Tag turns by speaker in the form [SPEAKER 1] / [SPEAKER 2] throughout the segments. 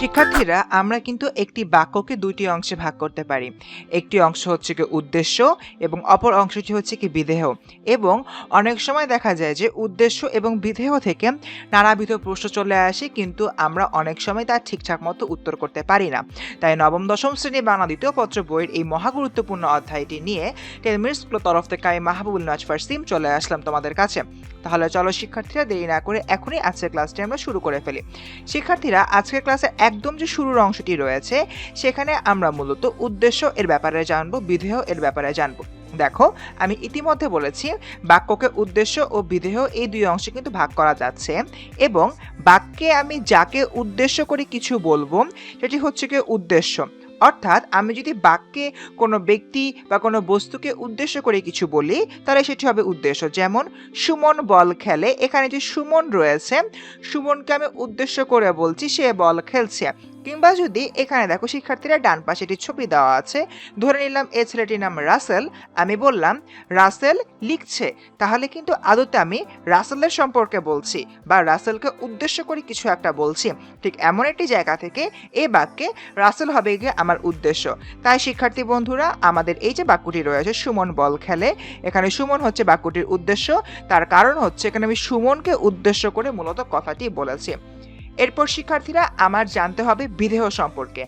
[SPEAKER 1] শিক্ষার্থীরা, আমরা কিন্তু একটি বাক্যকে দুইটি অংশে ভাগ করতে পারি। একটি অংশ হচ্ছে কি উদ্দেশ্য এবং অপর অংশটি হচ্ছে কি বিদেহ এবং অনেক সময় দেখা যায় যে উদ্দেশ্য এবং বিদেহ থেকে নানাবিধ প্রশ্ন চলে আসে, কিন্তু আমরা অনেক সময় তার ঠিকঠাক মতো উত্তর করতে পারি না। তাই নবম, দশম শ্রেণি বাংলা দ্বিতীয় পত্র বইয়ের এই মহাগুরুত্বপূর্ণ অধ্যায়টি নিয়ে টেন মিনিটস তরফ থেকে আমি মাহবুবুল নাজ সিম চলে আসলাম তোমাদের কাছে। তাহলে চলো শিক্ষার্থীরা দেরি না করে এখনই আজকের ক্লাসটি আমরা শুরু করে ফেলি। শিক্ষার্থীরা, আজকের ক্লাসের একদম যে শুরুর অংশটি রয়েছে, সেখানে আমরা মূলত উদ্দেশ্য এর ব্যাপারে জানব, বিধেয় এর ব্যাপারে জানব। দেখো, আমি ইতিমধ্যে বলেছি, বাক্যকে উদ্দেশ্য ও বিধেয় এই দুই অংশে কিন্তু ভাগ করা যাচ্ছে এবং বাক্যে আমি যাকে উদ্দেশ্য করে কিছু বলব, সেটি হচ্ছে কি উদ্দেশ্য। অর্থাৎ আমি যদি বাক্যে কোনো ব্যক্তি বা কোনো বস্তুকে উদ্দেশ্য করে কিছু বলি, তাহলে সেটি হবে উদ্দেশ্য। যেমন, সুমন বল খেলে। এখানে যে সুমন রয়েছে, সুমনকে আমি উদ্দেশ্য করে বলছি, সে বল খেলছে। কিংবা যদি এখানে দেখো শিক্ষার্থীরা ডান পাশে একটি ছবি দেওয়া আছে, ধরে নিলাম এ ছেলেটির নাম রাসেল। আমি বললাম, রাসেল লিখছে। তাহলে কিন্তু আদতে আমি রাসেলের সম্পর্কে বলছি বা রাসেলকে উদ্দেশ্য করে কিছু একটা বলছি। ঠিক এমন একটি জায়গা থেকে এ বাক্যে রাসেল হবে গিয়ে আমার উদ্দেশ্য। তাই শিক্ষার্থী বন্ধুরা, আমাদের এই যে বাক্যটি রয়েছে, সুমন বল খেলে, এখানে সুমন হচ্ছে বাক্যটির উদ্দেশ্য। তার কারণ হচ্ছে, এখানে আমি সুমনকে উদ্দেশ্য করে মূলত কথাটি বলেছি। এরপর শিক্ষার্থীরা, আমার জানতে হবে বিদেহ সম্পর্কে।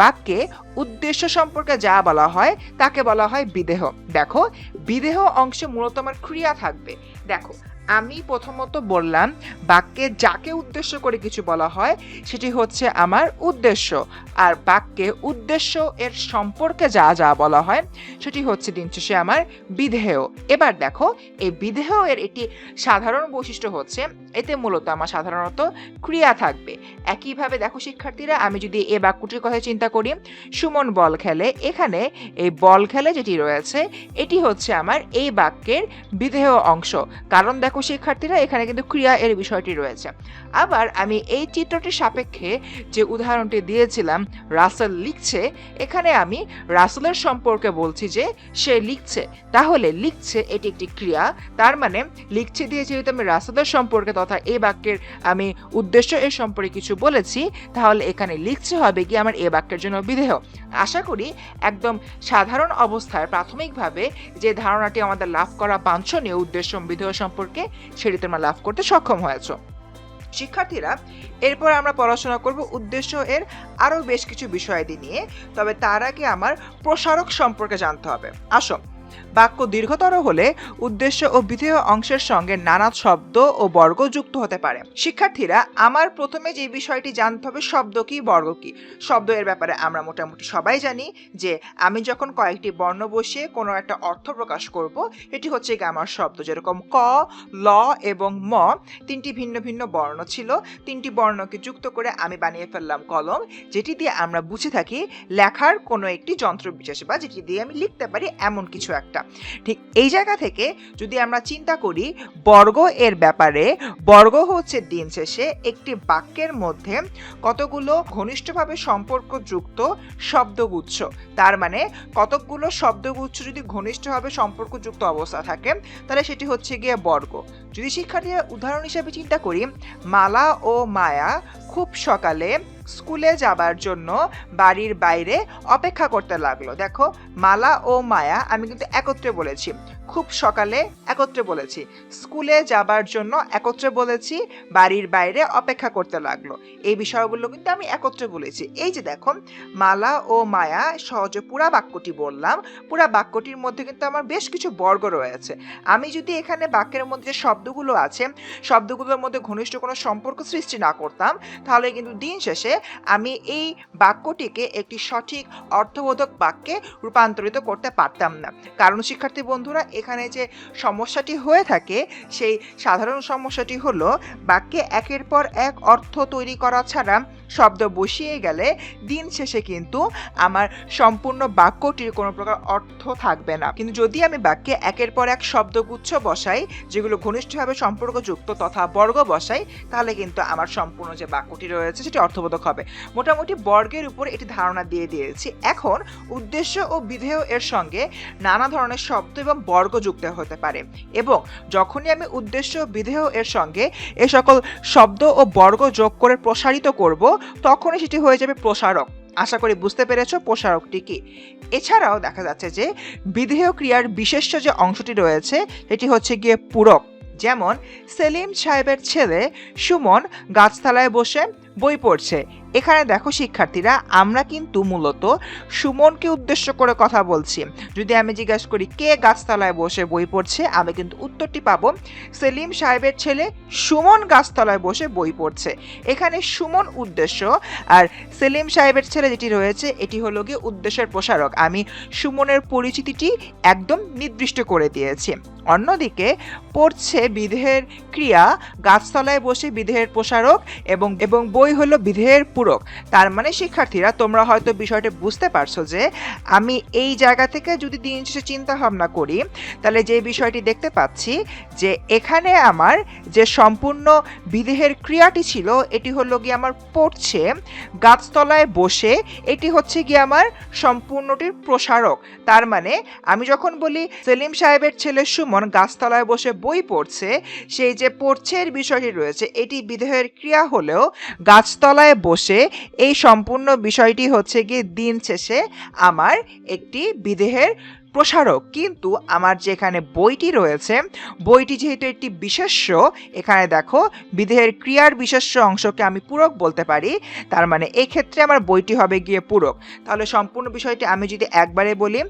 [SPEAKER 1] বাক্যে উদ্দেশ্য সম্পর্কে যা বলা হয়, তাকে বলা হয় বিদেহ। দেখো, বিদেহ অংশে মূলত আমার ক্রিয়া থাকবে। দেখো আমি প্রথমত বললাম, বাক্যে যাকে উদ্দেশ্য করে কিছু বলা হয়, সেটি হচ্ছে আমার উদ্দেশ্য। আর বাক্যে উদ্দেশ্য এর সম্পর্কে যা যা বলা হয়, সেটি হচ্ছে দিন শেষে আমার বিধেয়। এবার দেখো, এই বিধেয় এর একটি সাধারণ বৈশিষ্ট্য হচ্ছে, এতে মূলত আমার সাধারণত ক্রিয়া থাকবে। একইভাবে দেখো শিক্ষার্থীরা, আমি যদি এ বাক্যটির কথা চিন্তা করি, সুমন বল খেলে, এখানে এই বল খেলে যেটি রয়েছে, এটি হচ্ছে আমার এই বাক্যের বিধেয় অংশ। কারণ দেখো শিক্ষার্থীরা, এখানে কিন্তু ক্রিয়া এর বিষয়টি রয়েছে। আবার আমি এই চিত্রটির সাপেক্ষে যে উদাহরণটি দিয়েছিলাম, রাসেল লিখছে, এখানে আমি রাসেলের সম্পর্কে বলছি যে সে লিখছে। তাহলে লিখছে এটি একটি ক্রিয়া, তার মানে লিখছে দিয়ে যেহেতু আমি রাসেলের সম্পর্কে তথা এই বাক্যের আমি উদ্দেশ্য এর সম্পর্কে কিছু বলেছি, তাহলে এখানে লিখছে হবে কি আমার এ বাক্যের জন্য বিধেয়। আশা করি একদম সাধারণ অবস্থায় প্রাথমিকভাবে যে ধারণাটি আমাদের লাভ করা বাঞ্ছনীয়, উদ্দেশ্য, বিধেয় সম্পর্কে সেটি তোমরা লাভ করতে সক্ষম হয়েছ। শিক্ষার্থীরা, এরপর আমরা পড়াশোনা করব উদ্দেশ্য এর আরও বেশ কিছু বিষয়াদি নিয়ে, তবে তার আগে আমার প্রসারক সম্পর্কে জানতে হবে। আসো। বাক্য দীর্ঘতর হলে উদ্দেশ্য ও বিধেয় অংশের সঙ্গে নানা শব্দ ও বর্গ যুক্ত হতে পারে। শিক্ষার্থীরা, আমার প্রথমে যে বিষয়টি জানতে হবে, শব্দ কি, বর্গ কি? শব্দ এর ব্যাপারে আমরা মোটামুটি সবাই জানি যে, আমি যখন কয়েকটি বর্ণ বসিয়ে কোনো একটা অর্থ প্রকাশ করব, এটি হচ্ছে আমার শব্দ। যেরকম ক, ল এবং ম তিনটি ভিন্ন ভিন্ন বর্ণ ছিল। তিনটি বর্ণকে যুক্ত করে আমি বানিয়ে ফেললাম কলম, যেটি দিয়ে আমরা বুঝে থাকি লেখার কোনো একটি যন্ত্র বিশেষ বা যেটি দিয়ে আমি লিখতে পারি এমন কিছু একটা ঠিক এই জায়গা থেকে যদি আমরা চিন্তা করি, বর্গ এর ব্যাপারে, বর্গ হচ্ছে দিন শেষে একটি বাক্যের মধ্যে কতগুলো ঘনিষ্ঠভাবে সম্পর্কযুক্ত শব্দগুচ্ছ, তার মানে কতকগুলো শব্দগুচ্ছ যদি ঘনিষ্ঠভাবে সম্পর্কযুক্ত অবস্থা থাকে, তাহলে সেটি হচ্ছে গিয়ে বর্গ। যদি শিক্ষার্থীরা উদাহরণ হিসেবে চিন্তা করি, মালা ও মায়া খুব সকালে স্কুলে যাবার জন্য বাড়ির বাইরে অপেক্ষা করতে লাগল। দেখো, মালা ও মায়া আমি কিন্তু একত্রে বলেছি। খুব সকালে একত্রে বলেছি। স্কুলে যাবার জন্য একত্রে বলেছি, বাড়ির বাইরে অপেক্ষা করতে লাগল। এই বিষয়গুলো কিন্তু আমি একত্রে বলেছি। এই যে দেখো মালা ও মায়া সহজে পুরা বাক্যটি বললাম। পুরা বাক্যটির মধ্যে কিন্তু আমার বেশ কিছু বর্গ রয়েছে। আমি যদি এখানে বাক্যের মধ্যে যে শব্দগুলো আছে, শব্দগুলোর মধ্যে ঘনিষ্ঠ কোনো সম্পর্ক সৃষ্টি না করতাম, তাহলে কিন্তু দিন শেষে আমি এই বাক্যটিকে একটি সঠিক অর্থবোধক বাক্যে রূপান্তরিত করতে পারতাম না। কারণ শিক্ষার্থী বন্ধুরা এখানে যে সমস্যাটি হয়ে থাকে, সেই সাধারণ সমস্যাটি হলো বাক্যে একের পর এক অর্থ তৈরি করা ছাড়া শব্দ বসিয়ে গেলে দিন শেষে কিন্তু আমার সম্পূর্ণ বাক্যটির কোনো প্রকার অর্থ থাকবে না। কিন্তু যদি আমি বাক্যে একের পর এক শব্দগুচ্ছ বসাই, যেগুলো ঘনিষ্ঠভাবে সম্পর্কযুক্ত তথা বর্গ বসাই, তাহলে কিন্তু আমার সম্পূর্ণ যে বাক্যটি রয়েছে সেটি অর্থবোধক হবে। মোটামুটি বর্গের উপর এটি ধারণা দিয়ে দিয়েছি। এখন উদ্দেশ্য ও বিধেয় এর সঙ্গে নানা ধরনের শব্দ এবং বর্গ যুক্ত হতে পারে। এবং যখনই আমি উদ্দেশ্য বিধেয় এর সঙ্গে এ সকল শব্দ ও বর্গ যোগ করে প্রসারিত করব, তখনই সেটি হয়ে যাবে প্রসারক। আশা করি বুঝতে পেরেছ প্রসারকটি কি? এছাড়াও দেখা যাচ্ছে যে বিধেয় ক্রিয়ার বিশেষ্য যে অংশটি রয়েছে, সেটি হচ্ছে গিয়ে পূরক। যেমন, সেলিম সাহেবের ছেলে সুমন গাছতলায় বসে বই পড়ছে। এখানে দেখো শিক্ষার্থীরা, আমরা কিন্তু মূলত সুমনকে উদ্দেশ্য করে কথা বলছি। যদি আমি জিজ্ঞাসা করি, কে গাছতলায় বসে বই পড়ছে? আমি কিন্তু উত্তরটি পাবো, সেলিম সাহেবের ছেলে সুমন গাছতলায় বসে বই পড়ছে। এখানে সুমন উদ্দেশ্য, আর সেলিম সাহেবের ছেলে যেটি রয়েছে, এটি হলো গিয়ে উদ্দেশ্যের প্রসারক। আমি সুমনের পরিচিতিটি একদম নির্দিষ্ট করে দিয়েছি। অন্যদিকে পড়ছে বিধেয়ের ক্রিয়া, গাছতলায় বসে বিধেয়ের প্রসারক এবং এবং বই হলো বিধেয়ের পূরক। তার মানে শিক্ষার্থীরা, তোমরা হয়তো বিষয়টি বুঝতে পারছ যে, আমি এই জায়গা থেকে যদি দিন শেষে চিন্তা ভাবনা করি, তাহলে যে বিষয়টি দেখতে পাচ্ছি যে, এখানে আমার যে সম্পূর্ণ বিদেহের ক্রিয়াটি ছিল, এটি হলো গিয়ে আমার পড়ছে, গাছতলায় বসে, এটি হচ্ছে গিয়ে আমার সম্পূর্ণটির প্রসারক। তার মানে আমি যখন বলি, সেলিম সাহেবের ছেলে সুমন গাছতলায় বসে বই পড়ছে, সেই যে পড়ছে এর বিষয়টি রয়েছে, এটি বিদেহের ক্রিয়া হলেও গাছতলায় বসে এই সম্পূর্ণ বিষয়টি হচ্ছে গিয়ে দিন শেষে আমার একটি বিদেহের প্রসারক। কিন্তু আমার যেখানে বইটি রয়েছে, বইটি যেহেতু একটি বিশেষ্য, এখানে দেখো বিদেহের ক্রিয়ার বিশেষ্য অংশকে আমি পূরক বলতে পারি, তার মানে এই ক্ষেত্রে আমার বইটি হবে গিয়ে পূরক। তাহলে সম্পূর্ণ বিষয়টি আমি যদি একবারে বলি,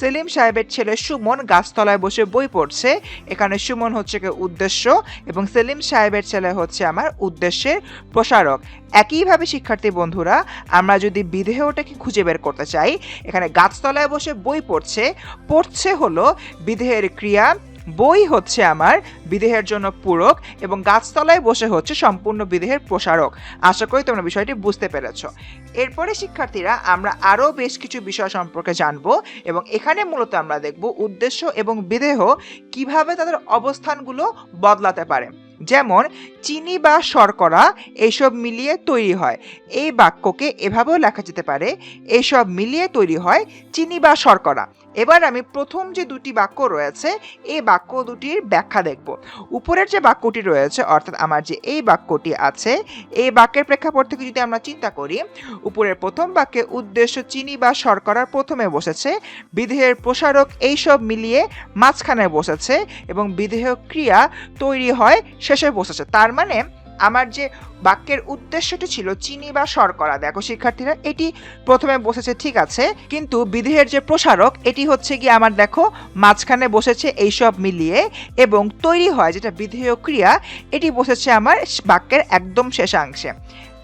[SPEAKER 1] সেলিম সাহেবের ছেলে সুমন গাছতলায় বসে বই পড়ছে, এখানে সুমন হচ্ছে উদ্দেশ্য এবং সেলিম সাহেবের ছেলে হচ্ছে আমার উদ্দেশ্যের প্রসারক। একইভাবে, শিক্ষার্থী বন্ধুরা, আমরা যদি বিদেহটাকে খুঁজে বের করতে চাই, এখানে গাছতলায় বসে বই পড়ছে পড়ছে হলো বিধেয়ের ক্রিয়া, বই হচ্ছে আমার বিদেহের জন্য পূরক এবং গাছতলায় বসে হচ্ছে সম্পূর্ণ বিদেহের প্রসারক। আশা করি তোমরা বিষয়টি বুঝতে পেরেছ। এরপরে, শিক্ষার্থীরা, আমরা আরও বেশ কিছু বিষয় সম্পর্কে জানব এবং এখানে মূলত আমরা দেখব উদ্দেশ্য এবং বিদেহ কীভাবে তাদের অবস্থানগুলো বদলাতে পারে। যেমন, চিনি বা শর্করা এসব মিলিয়ে তৈরি হয়। এই বাক্যকে এভাবেও লেখা যেতে পারে, এসব মিলিয়ে তৈরি হয় চিনি বা শর্করা। এবার আমি প্রথম যে দুটি বাক্য রয়েছে, এই বাক্য দুটির ব্যাখ্যা দেখব। উপরের যে বাক্যটি রয়েছে, অর্থাৎ আমার যে এই বাক্যটি আছে, এই বাক্যের প্রেক্ষাপট থেকে যদি আমরা চিন্তা করি, উপরের প্রথম বাক্যে উদ্দেশ্য চিনি বা শর্করার প্রথমে বসেছে, বিদেহের প্রসারক এইসব মিলিয়ে মাঝখানে বসেছে এবং বিদেহ ক্রিয়া তৈরি হয় শেষে বসেছে। তার মানে আমার যে বাক্যের উদ্দেশ্যটি ছিল চিনি বা শর্করা, দেখো শিক্ষার্থীরা, এটি প্রথমে বসেছে, ঠিক আছে, কিন্তু বিদেহের যে প্রসারক, এটি হচ্ছে কি আমার, দেখো, মাঝখানে বসেছে এইসব মিলিয়ে এবং তৈরি হয় যেটা বিধেয় ক্রিয়া, এটি বসেছে আমার বাক্যের একদম শেষাংশে।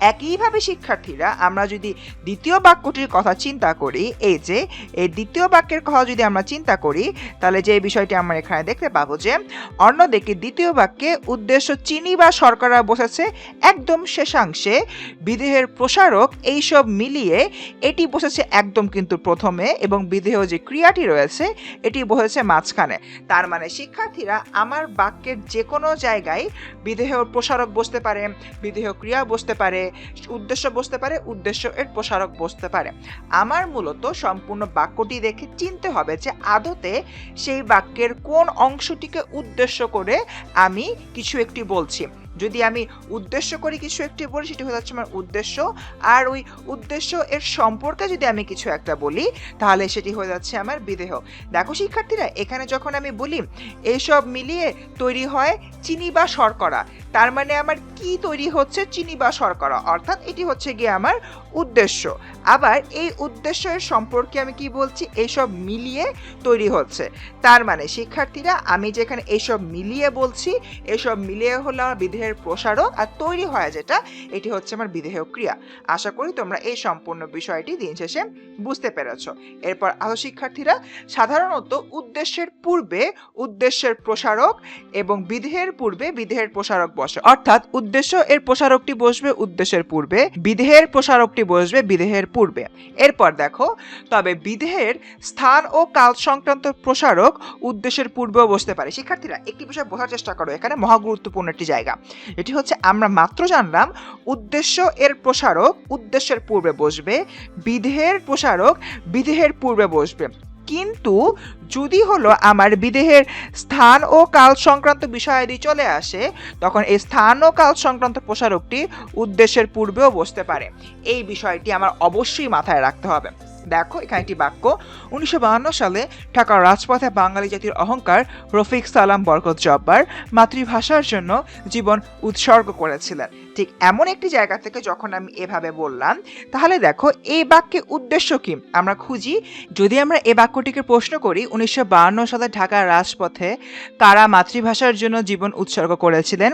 [SPEAKER 1] একইভাবে শিক্ষার্থীরা আমরা যদি দ্বিতীয় বাক্যটির কথা চিন্তা করি, এই যে, এই দ্বিতীয় বাক্যের কথা যদি আমরা চিন্তা করি, তাহলে যে বিষয়টি আমরা এখানে দেখতে পাবো যে, অন্যদিকে দ্বিতীয় বাক্যে উদ্দেশ্য চিনি বা শর্করা বসেছে, একদম শেষাংশে বিদেহের প্রসারক এইসব মিলিয়ে এটি বসেছে একদম কিন্তু প্রথমে এবং বিদেহ যে ক্রিয়াটি রয়েছে, এটি বসেছে মাঝখানে। তার মানে শিক্ষার্থীরা আমার বাক্যের যে কোনো জায়গায় বিদেহ প্রসারক বসতে পারে বিদেহ ক্রিয়া বসতে পারে উদ্দেশ্য বসতে পারে, উদ্দেশ্য এর প্রসারক বসতে পারে। আমার মূলত সম্পূর্ণ বাক্যটি দেখে চিনতে হবে যে আদতে সেই বাক্যের কোন অংশটিকে উদ্দেশ্য করে আমি কিছু একটি বলছি। যদি আমি উদ্দেশ্য করে কিছু একটি বলি, সেটি হয়ে যাচ্ছে আমার উদ্দেশ্য। আর ওই উদ্দেশ্য এর সম্পর্কে যদি আমি কিছু একটা বলি, তাহলে সেটি হয়ে যাচ্ছে আমার বিদেহ। দেখো শিক্ষার্থীরা, এখানে যখন আমি বলি এইসব মিলিয়ে তৈরি হয় চিনি বা শর্করা। তার মানে আমার কি তৈরি হচ্ছে? চিনি বা শর্করা। অর্থাৎ এটি হচ্ছে গিয়ে আমার উদ্দেশ্য। আবার এই উদ্দেশ্যের সম্পর্কে আমি কি বলছি? এইসব মিলিয়ে তৈরি হচ্ছে। তার মানে শিক্ষার্থীরা, আমি যেখানে এইসব মিলিয়ে বলছি এসব মিলিয়ে হলো আমার বিদেহের প্রসারক আর তৈরি হয় যেটা, এটি হচ্ছে আমার বিদেহ ক্রিয়া। আশা করি তোমরা এই সম্পূর্ণ বিষয়টি দিন শেষে বুঝতে পেরেছ। এরপর আরও শিক্ষার্থীরা, সাধারণত উদ্দেশ্যের পূর্বে উদ্দেশ্যের প্রসারক এবং বিদেহের পূর্বে বিদেহের প্রসারক বসে। অর্থাৎ উদ্দেশ্য, এর প্রসারকটি বসবে উদ্দেশ্যের পূর্বে বিদেহের প্রসারকটি বসবে বিদেহের পূর্বে। এরপর দেখো, তবে বিদেহের স্থান ও কাল সংক্রান্ত প্রসারক উদ্দেশ্যের পূর্বেও বসতে পারে। শিক্ষার্থীরা, একটি বিষয় বোঝার চেষ্টা করো, এখানে মহা গুরুত্বপূর্ণ একটি জায়গা। এটি হচ্ছে, আমরা মাত্র জানলাম, উদ্দেশ্য, এর প্রসারক উদ্দেশ্যের পূর্বে বসবে বিদেহের প্রসারক বিদেহের পূর্বে বসবে। কিন্তু যদি হলো আমার বিদেহের স্থান ও কাল সংক্রান্ত বিষয়াদি চলে আসে, তখন এই স্থান ও কাল সংক্রান্ত প্রসারকটি উদ্দেশ্যের পূর্বেও বসতে পারে। এই বিষয়টি আমার অবশ্যই মাথায় রাখতে হবে। দেখো, এখানে একটি বাক্য। উনিশশো সালে ঢাকার রাজপথে বাঙালি জাতির অহংকার রফিক সালাম বরকত জব্বার মাতৃভাষার জন্য জীবন উৎসর্গ করেছিলেন। ঠিক এমন একটি জায়গা থেকে যখন আমি এভাবে বললাম, তাহলে দেখো এই বাক্যের উদ্দেশ্য কি? আমরা খুঁজি। যদি আমরা এ বাক্যটিকে প্রশ্ন করি, উনিশশো সালে ঢাকার রাজপথে কারা মাতৃভাষার জন্য জীবন উৎসর্গ করেছিলেন।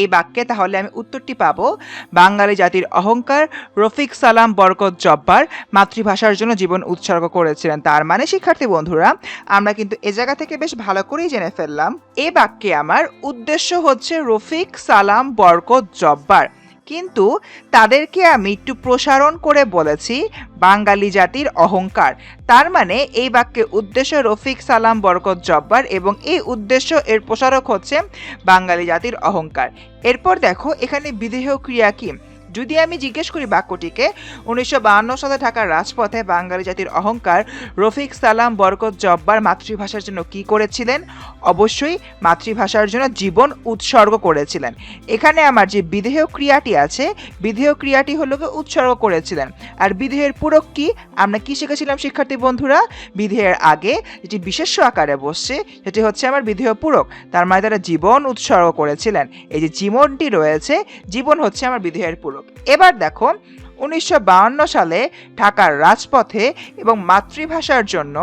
[SPEAKER 1] এই বাক্যে তাহলে আমি উত্তরটি পাবো, বাঙালি জাতির অহংকার, রফিক সালাম বরকত জব্বার মাতৃভাষার জন্য জীবন উৎসর্গ করেছিলেন। তার মানে শিক্ষার্থী বন্ধুরা, আমরা কিন্তু এ জায়গা থেকে বেশ ভালো করেই জেনে ফেললাম। এ বাক্যে আমার উদ্দেশ্য হচ্ছে রফিক সালাম বরকত জব্বার। কিন্তু তাদেরকে আমি একটু প্রসারণ করে বলেছি বাঙালি জাতির অহংকার। তার মানে এই বাক্যে উদ্দেশ্য রফিক সালাম বরকত জব্বার এবং এই উদ্দেশ্য এর প্রসারক হচ্ছে বাঙালি জাতির অহংকার। এরপর দেখো এখানে বিদেহ ক্রিয়া কি? যদি আমি জিজ্ঞেস করি বাক্যটিকে, উনিশশো সালে ঢাকার রাজপথে বাঙালি জাতির অহংকার, রফিক সালাম বরকত জব্বার মাতৃভাষার জন্য কি করেছিলেন? অবশ্যই মাতৃভাষার জন্য জীবন উৎসর্গ করেছিলেন। এখানে আমার যে বিদেহ ক্রিয়াটি আছে, বিদেহ ক্রিয়াটি হলো উৎসর্গ করেছিলেন। আর বিদেহের পূরক কি? আমরা কি শিখেছিলাম, শিক্ষার্থী বন্ধুরা? বিদেহের আগে যেটি বিশেষ আকারে বসছে, সেটি হচ্ছে আমার বিদেহ পূরক। তার মানে তারা জীবন উৎসর্গ করেছিলেন। এই যে জীবনটি রয়েছে, জীবন হচ্ছে আমার বিদেহের পূরক। এবার দেখো, উনিশশো সালে ঢাকার রাজপথে এবং মাতৃভাষার জন্য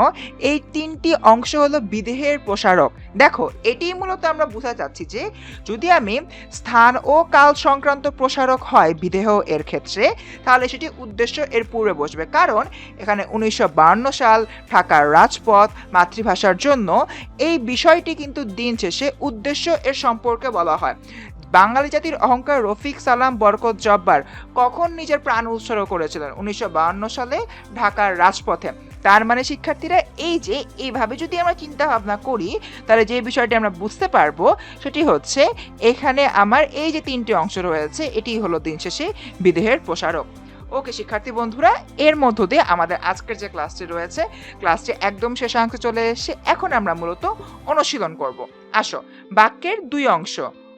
[SPEAKER 1] এই তিনটি অংশ হলো বিদেহের প্রসারক। দেখো এটি মূলত আমরা বোঝা যাচ্ছি যে যদি আমি স্থান ও কাল সংক্রান্ত প্রসারক হয় বিদেহ এর ক্ষেত্রে, তাহলে সেটি উদ্দেশ্য এর পূর্বে বসবে। কারণ এখানে উনিশশো সাল ঢাকার রাজপথ, মাতৃভাষার জন্য এই বিষয়টি কিন্তু দিন শেষে উদ্দেশ্য এর সম্পর্কে বলা হয়। বাঙালি জাতির অহংকার রফিক সালাম বরকত জব্বার কখন নিজের প্রাণ উৎসর্গ করেছিলেন? উনিশশো সালে ঢাকার রাজপথে। তার মানে শিক্ষার্থীরা এই যে এইভাবে যদি আমরা চিন্তা ভাবনা করি, তাহলে যে বিষয়টি আমরা বুঝতে পারব সেটি হচ্ছে এখানে আমার এই যে তিনটি অংশ রয়েছে, এটি হলো দিন শেষে বিদেহের প্রসারক। ওকে শিক্ষার্থী বন্ধুরা, এর মধ্য দিয়ে আমাদের আজকের যে ক্লাসটি রয়েছে, ক্লাসটি একদম শেষাংশে চলে এসে এখন আমরা মূলত অনুশীলন করব। আসো, বাক্যের দুই অংশ।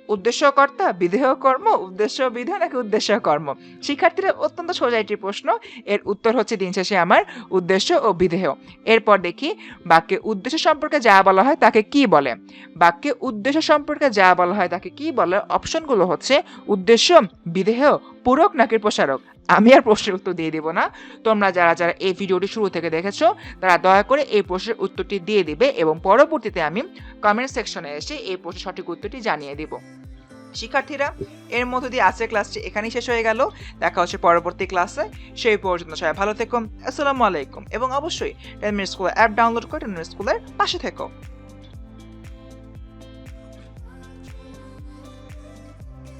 [SPEAKER 1] উদ্দেশ্য কর্তা বিদেহ কর্ম উদ্দেশ্য বিধেয় নাকি উদ্দেশ্য কর্ম শিক্ষার্থীরা অত্যন্ত সোজা একটি প্রশ্ন। এর উত্তর হচ্ছে দিন শেষে আমার উদ্দেশ্য ও বিধেয়। এরপর দেখি, বাক্যে উদ্দেশ্য সম্পর্কে যা বলা হয় তাকে কি বলে? বাক্যে উদ্দেশ্য সম্পর্কে যা বলা হয় তাকে কি বলে? অপশনগুলো হচ্ছে উদ্দেশ্য, বিধেয়, পূরক নাকি প্রসারক? আমি আর প্রশ্নের উত্তর দিয়ে দেবো না। তোমরা যারা যারা এই ভিডিওটি শুরু থেকে দেখেছ, তারা দয়া করে এই প্রশ্নের উত্তরটি দিয়ে দিবে এবং পরবর্তীতে আমি কমেন্ট সেকশনে এসে এই প্রশ্নের সঠিক উত্তরটি জানিয়ে দিব। শিক্ষার্থীরা, এর মধ্য দিয়ে আজকের ক্লাসটি এখানেই শেষ হয়ে গেল। দেখা হচ্ছে পরবর্তী ক্লাসে সেই পর্যন্ত সবাই ভালো থেকো। আসসালামু আলাইকুম। এবং অবশ্যই টেন মিনিট স্কুলের অ্যাপ ডাউনলোড করে টেন মিনিট স্কুলের পাশে থেকো।